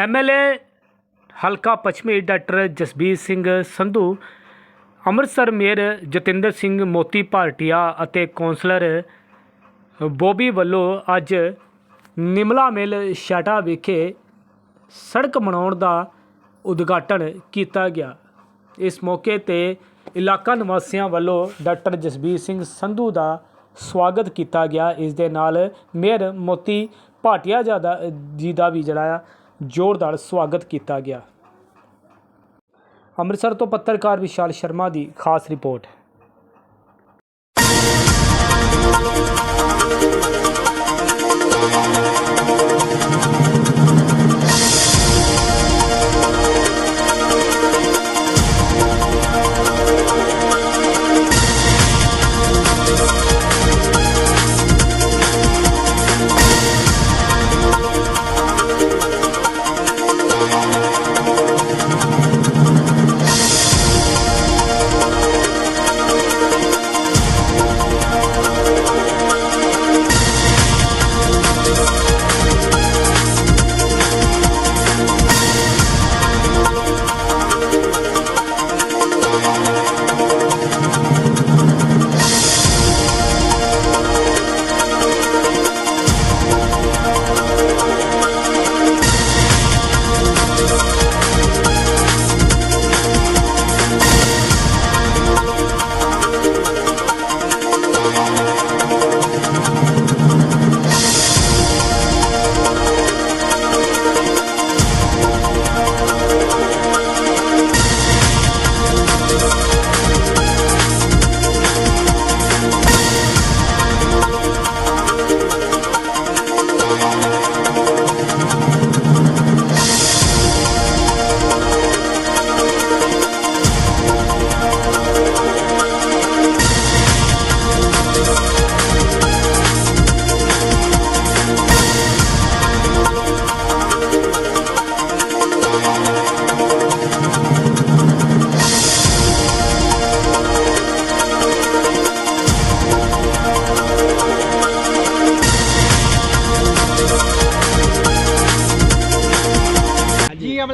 MLA ਹਲਕਾ ਪੱਛਮੀ doctor Jasbir Singh Sandhu, Amritsar mayor Jatinder Singh Moti ਭਾਰਟੀਆ ਅਤੇ ਕੌਂਸਲਰ ਬੋਬੀ ਵੱਲੋਂ ਅੱਜ ਨਿਮਲਾ ਮਿਲ ਸ਼ਾਟਾ ਵਿਖੇ ਸੜਕ ਬਣਾਉਣ ਦਾ ਉਦਘਾਟਨ ਕੀਤਾ ਗਿਆ। ਇਸ ਮੌਕੇ ਤੇ ਇਲਾਕਾ ਨਿਵਾਸੀਆਂ ਵੱਲੋਂ ਡਾਕਟਰ ਜਸਬੀਰ ਸਿੰਘ ਸੰਧੂ ਦਾ ਸਵਾਗਤ ਕੀਤਾ ਗਿਆ। ਇਸ ਦੇ ਨਾਲ ਮੇਅਰ ਮੋਤੀ ਭਾਟੀਆ ਦਾ ਜੀ ਦਾ ਵੀ ਜਿਹੜਾ ਆ, ਜ਼ੋਰਦਾਰ ਸਵਾਗਤ ਕੀਤਾ ਗਿਆ। ਅੰਮ੍ਰਿਤਸਰ ਤੋਂ ਪੱਤਰਕਾਰ ਵਿਸ਼ਾਲ ਸ਼ਰਮਾ ਦੀ ਖਾਸ ਰਿਪੋਰਟ।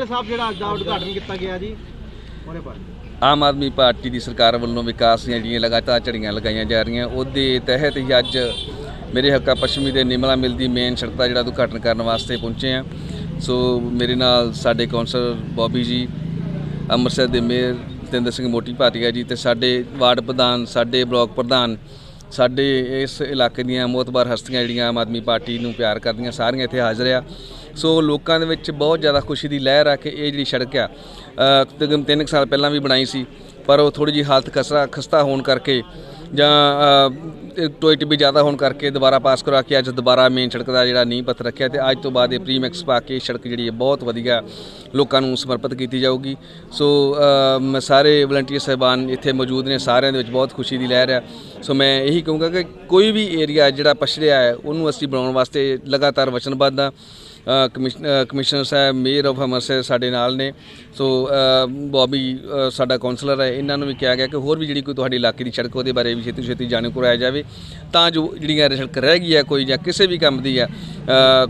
ਸਾਹਿਬ ਜਿਹੜਾ ਅੱਜ ਦਾ ਉਦਘਾਟਨ ਕੀਤਾ ਗਿਆ ਜੀ ਉਹਨੇ ਪਰ ਆਮ ਆਦਮੀ ਪਾਰਟੀ ਦੀ ਸਰਕਾਰ ਵੱਲੋਂ ਵਿਕਾਸ ਦੀਆਂ ਜਿਹੜੀਆਂ ਲਗਾਤਾਰ ਝੜੀਆਂ ਲਗਾਈਆਂ ਜਾ ਰਹੀਆਂ, ਉਹਦੇ ਤਹਿਤ ਹੀ ਅੱਜ ਮੇਰੇ ਹੱਕਾ ਪੱਛਮੀ ਦੇ ਨਿਮਲਾ ਮਿਲ ਦੀ ਮੇਨ ਸੜਕ ਦਾ ਜਿਹੜਾ ਉਦਘਾਟਨ ਕਰਨ ਵਾਸਤੇ ਪਹੁੰਚੇ ਆ ਸੋ ਮੇਰੇ ਨਾਲ ਸਾਡੇ ਕੌਂਸਲਰ ਬੋਬੀ ਜੀ, ਅੰਮ੍ਰਿਤਸਰ ਦੇ ਮੇਅਰ ਜਤਿੰਦਰ ਸਿੰਘ ਮੋਟੀ ਭਾਟੀਆ ਜੀ ਤੇ ਸਾਡੇ ਵਾਰਡ ਪ੍ਰਧਾਨ, ਸਾਡੇ ਬਲਾਕ ਪ੍ਰਧਾਨ, ਸਾਡੇ ਇਸ ਇਲਾਕੇ ਦੀਆਂ ਮੋਤਬਾਰ ਹਸਤੀਆਂ ਜਿਹੜੀਆਂ ਆਮ ਆਦਮੀ ਪਾਰਟੀ ਨੂੰ ਪਿਆਰ ਕਰਦੀਆਂ, ਸਾਰੀਆਂ ਇੱਥੇ ਹਾਜ਼ਰ ਆ। ਸੋ ਲੋਕਾਂ ਦੇ ਵਿੱਚ ਬਹੁਤ ਜ਼ਿਆਦਾ ਖੁਸ਼ੀ ਦੀ ਲਹਿਰ ਆ ਕਿ ਇਹ ਜਿਹੜੀ ਸੜਕ ਆ ਤਕਰੀਬਨ ਤਿੰਨ ਕੁ ਸਾਲ ਪਹਿਲਾਂ ਵੀ ਬਣਾਈ ਸੀ ਪਰ ਉਹ ਥੋੜੀ ਜਿਹੀ ਹਾਲਤ ਖਸਰਾ ਖਸਤਾ ਹੋਣ ਕਰਕੇ ਜਾਂ ਅ, ਟੋਏ ਜ਼ਿਆਦਾ ਹੋਣ ਕਰਕੇ ਦੁਬਾਰਾ ਪਾਸ ਕਰਾ ਕੇ ਅੱਜ ਦੁਬਾਰਾ ਮੇਨ ਸੜਕ ਦਾ ਜਿਹੜਾ ਨੀਂਹ ਪੱਥਰ ਰੱਖਿਆ ਤੇ ਅੱਜ ਤੋਂ ਬਾਅਦ ਇਹ ਪ੍ਰੀਮੈਕਸ ਪਾ ਕੇ ਇਹ ਸੜਕ ਜਿਹੜੀ ਹੈ ਬਹੁਤ ਵਧੀਆ ਲੋਕਾਂ ਨੂੰ ਸਮਰਪਿਤ ਕੀਤੀ ਜਾਊਗੀ। ਸੋ ਮੈਂ ਸਾਰੇ ਵਲੰਟੀਅਰ ਸਹਿਬਾਨ ਇੱਥੇ ਮੌਜੂਦ ਨੇ ਸਾਰਿਆਂ ਦੇ ਵਿੱਚ ਬਹੁਤ ਖੁਸ਼ੀ ਦੀ ਲਹਿਰ ਹੈ ਸੋ ਮੈਂ ਇਹੀ ਕਹੂੰਗਾ ਕਿ ਕੋਈ ਵੀ ਏਰੀਆ ਜਿਹੜਾ ਪਛੜਿਆ ਹੈ ਉਹਨੂੰ ਅਸੀਂ ਬਣਾਉਣ ਵਾਸਤੇ ਲਗਾਤਾਰ ਵਚਨਬੱਧ ਹਾਂ commissioner Sahib mayor of Amritsar ਸਾਡੇ ਨਾਲ ਨੇ। ਸੋ ਬੋਬੀ ਸਾਡਾ ਕਾਉਂਸਲਰ ਹੈ ਇਹਨਾਂ ਨੂੰ ਵੀ ਕਿਹਾ ਗਿਆ ਕਿ ਹੋਰ ਵੀ ਜਿਹੜੀ ਕੋਈ ਤੁਹਾਡੀ ਇਲਾਕੇ ਦੀ ਸੜਕ ਉਹਦੇ ਬਾਰੇ ਵੀ ਛੇਤੀ ਛੇਤੀ ਜਾਣੂ ਕਰਾਇਆ ਜਾਵੇ। ਤਾਂ ਜੋ ਜਿਹੜੀਆਂ ਸੜਕ ਰਹਿ ਗਈ ਹੈ ਕੋਈ ਜਾਂ ਕਿਸੇ ਵੀ ਕੰਮ ਦੀ ਹੈ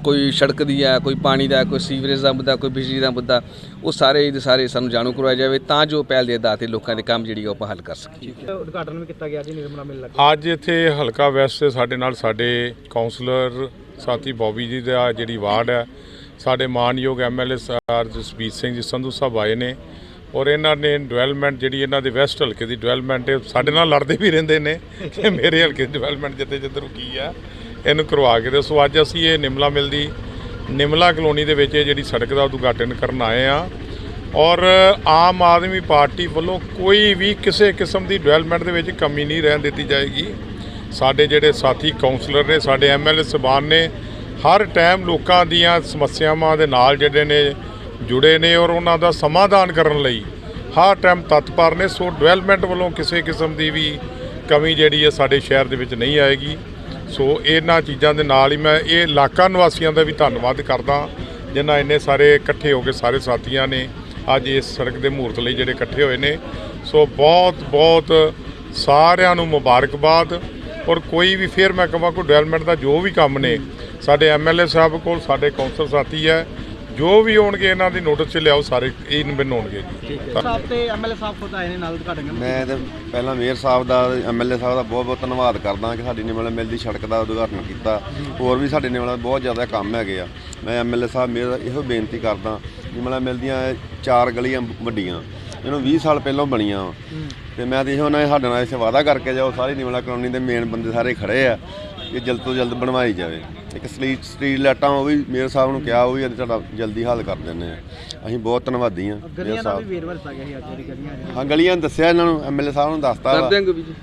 ਕੋਈ ਸੜਕ ਦੀ ਹੈ ਕੋਈ ਪਾਣੀ ਦਾ ਕੋਈ ਸੀਵਰੇਜ ਦਾ ਮੁੱਦਾ ਕੋਈ ਬਿਜਲੀ ਦਾ ਮੁੱਦਾ ਉਹ ਸਾਰੇ ਦੇ ਸਾਰੇ ਸਾਨੂੰ ਜਾਣੂ ਕਰਵਾਇਆ ਜਾਵੇ ਤਾਂ ਜੋ ਪਹਿਲ ਦੇ ਆਧਾਰ ਤੇ ਲੋਕਾਂ ਦੇ ਕੰਮ ਜਿਹੜੀ ਉਹ ਆਪਾਂ ਹੱਲ ਕਰ ਸਕੀਏ। ਉਦਘਾਟਨ ਵੀ ਕੀਤਾ ਗਿਆ ਜੀ ਨਿਰਮਲਾ ਮਿਲ ਲੱਗਾ। ਅੱਜ ਇੱਥੇ ਹਲਕਾ ਵੈਸਟ ਸਾਡੇ ਨਾਲ ਸਾਡੇ ਕਾਉਂਸਲਰ ਸਾਥੀ ਬੌਬੀ ਜੀ ਦਾ ਜਿਹੜੀ ਵਾਰਡ ਹੈ, ਸਾਡੇ ਮਾਨਯੋਗ ਐਮਐਲਏ ਸਰ ਜਸਬੀਰ ਸਿੰਘ ਜੀ ਸੰਧੂ ਸਾਹਿਬ ਆਏ ਨੇ ਔਰ ਇਹਨਾਂ ਨੇ ਡਿਵੈਲਪਮੈਂਟ ਜਿਹੜੀ ਇਹਨਾਂ ਦੇ ਵੈਸਟ ਹਲਕੇ ਦੀ ਡਿਵੈਲਪਮੈਂਟ ਹੈ ਸਾਡੇ ਨਾਲ ਲੜਦੇ ਵੀ ਰਹਿੰਦੇ ਨੇ ਕਿ ਮੇਰੇ ਹਲਕੇ ਦੀ ਡਿਵੈਲਪਮੈਂਟ ਜਿੱਥੇ ਜਿੱਧਰ ਕੀ ਆ ਇਹਨੂੰ ਕਰਵਾ ਕੇ ਦੇ ਸੋ ਅੱਜ ਅਸੀਂ ਇਹ ਨਿਮਲਾ ਮਿਲਦੀ ਨਿਮਲਾ ਕਲੋਨੀ ਦੇ ਵਿੱਚ ਇਹ ਜਿਹੜੀ ਸੜਕ ਦਾ ਉਦਘਾਟਨ ਕਰਨ ਆਏ ਆ ਔਰ ਆਮ ਆਦਮੀ ਪਾਰਟੀ ਵੱਲੋਂ ਕੋਈ ਵੀ ਕਿਸੇ ਕਿਸਮ ਦੀ ਡਿਵੈਲਪਮੈਂਟ ਦੇ ਵਿੱਚ ਕਮੀ ਨਹੀਂ ਰਹਿਣ ਦਿੱਤੀ ਜਾਏਗੀ। ਸਾਡੇ ਜਿਹੜੇ ਸਾਥੀ ਕਾਉਂਸਲਰ ਨੇ, ਸਾਡੇ ਐਮਐਲਏ ਸਬਾਨ ਨੇ, ਹਰ ਟਾਈਮ ਲੋਕਾਂ ਦੀਆਂ ਸਮੱਸਿਆਵਾਂ ਦੇ ਨਾਲ ਜਿਹੜੇ ਨੇ, ਜੁੜੇ ਨੇ ਔਰ ਉਹਨਾਂ ਦਾ ਸਮਾਧਾਨ ਕਰਨ ਲਈ ਹਰ ਟਾਈਮ ਤਤਪਰ ਨੇ। ਸੋ ਡਿਵੈਲਪਮੈਂਟ ਵੱਲੋਂ ਕਿਸੇ ਕਿਸਮ ਦੀ ਵੀ ਕਮੀ ਜਿਹੜੀ ਹੈ ਸਾਡੇ ਸ਼ਹਿਰ ਦੇ ਵਿੱਚ ਨਹੀਂ ਆਏਗੀ। ਸੋ ਇਹਨਾਂ ਚੀਜ਼ਾਂ ਦੇ ਨਾਲ ਹੀ ਮੈਂ ਇਹ ਇਲਾਕਾ ਨਿਵਾਸੀਆਂ ਦਾ ਵੀ ਧੰਨਵਾਦ ਕਰਦਾ, ਜਿਨ੍ਹਾਂ ਇੰਨੇ ਸਾਰੇ ਇਕੱਠੇ ਹੋ ਕੇ ਸਾਰੇ ਸਾਥੀਆਂ ਨੇ ਅੱਜ ਇਸ ਸੜਕ ਦੇ ਮਹੂਰਤ ਲਈ ਜਿਹੜੇ ਇਕੱਠੇ ਹੋਏ ਨੇ। ਸੋ ਬਹੁਤ ਬਹੁਤ ਸਾਰਿਆਂ ਨੂੰ ਮੁਬਾਰਕਬਾਦ। ਔਰ ਕੋਈ ਵੀ ਫਿਰ ਮੈਂ ਕਹਾਂ ਕੋਈ ਡਿਵੈਲਪਮੈਂਟ ਦਾ ਜੋ ਵੀ ਕੰਮ ਨੇ ਸਾਡੇ ਐਮਐਲਏ ਸਾਹਿਬ ਕੋਲ ਸਾਡੇ ਕੌਂਸਲ ਸਾਥੀ ਹੈ ਜੋ ਵੀ ਹੋਣਗੇ ਇਹਨਾਂ ਦੀ ਨੋਟਿਸ 'ਚ ਲਿਆਓ ਸਾਰੇ ਇਹ ਬਿਨ ਹੋਣਗੇ ਜੀ। ਸਾਹਿਬ ਤੇ ਐਮਐਲਏ ਸਾਹਿਬ ਖੁਦ ਆਏ ਨੇ ਨਾਲ ਉਦਘਾਟਨ ਮੈਂ ਤੇ ਪਹਿਲਾਂ ਮੇਅਰ ਸਾਹਿਬ ਦਾ ਐਮਐਲਏ ਸਾਹਿਬ ਦਾ ਬਹੁਤ ਬਹੁਤ ਧੰਨਵਾਦ ਕਰਦਾ ਕਿ ਸਾਡੀ ਨਿਮਲ ਮਿਲ ਦੀ ਸੜਕ ਦਾ ਉਦਘਾਟਨ ਕੀਤਾ। ਹੋਰ ਵੀ ਸਾਡੇ ਨਿਮਲ ਬਹੁਤ ਜ਼ਿਆਦਾ ਕੰਮ ਹੈਗੇ ਆ। ਮੈਂ ਐਮਐਲਏ ਸਾਹਿਬ ਮੇਅਰ ਦਾ ਇਹੋ ਬੇਨਤੀ ਕਰਦਾ ਨਿਮਲ ਮਿਲ ਦੀਆਂ ਚਾਰ ਗਲੀਆਂ ਵੱਡੀਆਂ। ਇਹਨੂੰ 20 ਸਾਲ ਪਹਿਲਾਂ ਬਣੀਆਂ ਵਾ। ਤੇ ਮੈਂ ਤੇ ਇਹੋ ਉਹਨਾਂ ਨੇ ਸਾਡੇ ਨਾਲ ਇੱਥੇ ਵਾਅਦਾ ਕਰਕੇ ਜਾਓ ਸਾਰੀ ਨਿਮਲਾ ਕਲੋਨੀ ਦੇ ਮੇਨ ਬੰਦੇ ਸਾਰੇ ਖੜੇ ਆ ਕਿ ਜਲਦ ਤੋਂ ਜਲਦ ਬਣਵਾਈ ਜਾਵੇ। ਇੱਕ ਸਟਰੀਟ ਸਟਰੀਟ ਲਾਈਟਾਂ ਉਹ ਵੀ ਮੇਅਰ ਸਾਹਿਬ ਨੂੰ ਕਿਹਾ ਉਹ ਵੀ ਅਸੀਂ ਤੁਹਾਡਾ ਜਲਦੀ ਹੱਲ ਕਰ ਦਿੰਦੇ ਆ। ਅਸੀਂ ਬਹੁਤ ਧੰਨਵਾਦੀ ਹਾਂ ਮੇਅਰ ਗਲੀਆਂ ਦਾ ਵੀ ਸਾਹਿਬ ਵੇਰਵਾ ਦਿੱਤਾ ਗਿਆ ਸੀ ਅੱਜ ਜਿਹੜੀ ਗਲੀਆਂ ਆ ਹਾਂ ਗਲੀਆਂ ਦੱਸਿਆ ਇਹਨਾਂ ਨੂੰ ਐਮਐਲਏ ਸਾਹਿਬ ਨੂੰ ਦੱਸਤਾ ਵਾ। ਕਰ ਦਿਆਂਗੇ ਵੀ ਜੀ।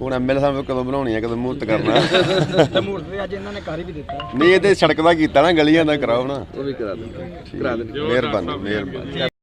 ਹੁਣ ਐਮਐਲਏ ਸਾਹਿਬ ਕਦੋਂ ਬਣਾਉਣੀ ਹੈ ਕਦੋਂ ਮੂਰਤ ਕਰਨਾ। ਤੇ ਮੂਰਤ ਤੇ ਅੱਜ ਇਹਨਾਂ ਨੇ ਕਰ ਵੀ ਦਿੱਤਾ। ਨਹੀਂ ਇਹ ਤੇ ਸੜਕ ਦਾ ਕੀਤਾ ਨਾ ਗਲੀਆਂ ਦਾ ਕਰਾਓ ਨਾ। ਉਹ ਵੀ ਕਰਾ ਦਿੰਦੇ ਕਰਾ ਦਿੰਦੇ ਮਿਹਰਬਾਨੀ ਮਿਹਰਬਾਨੀ।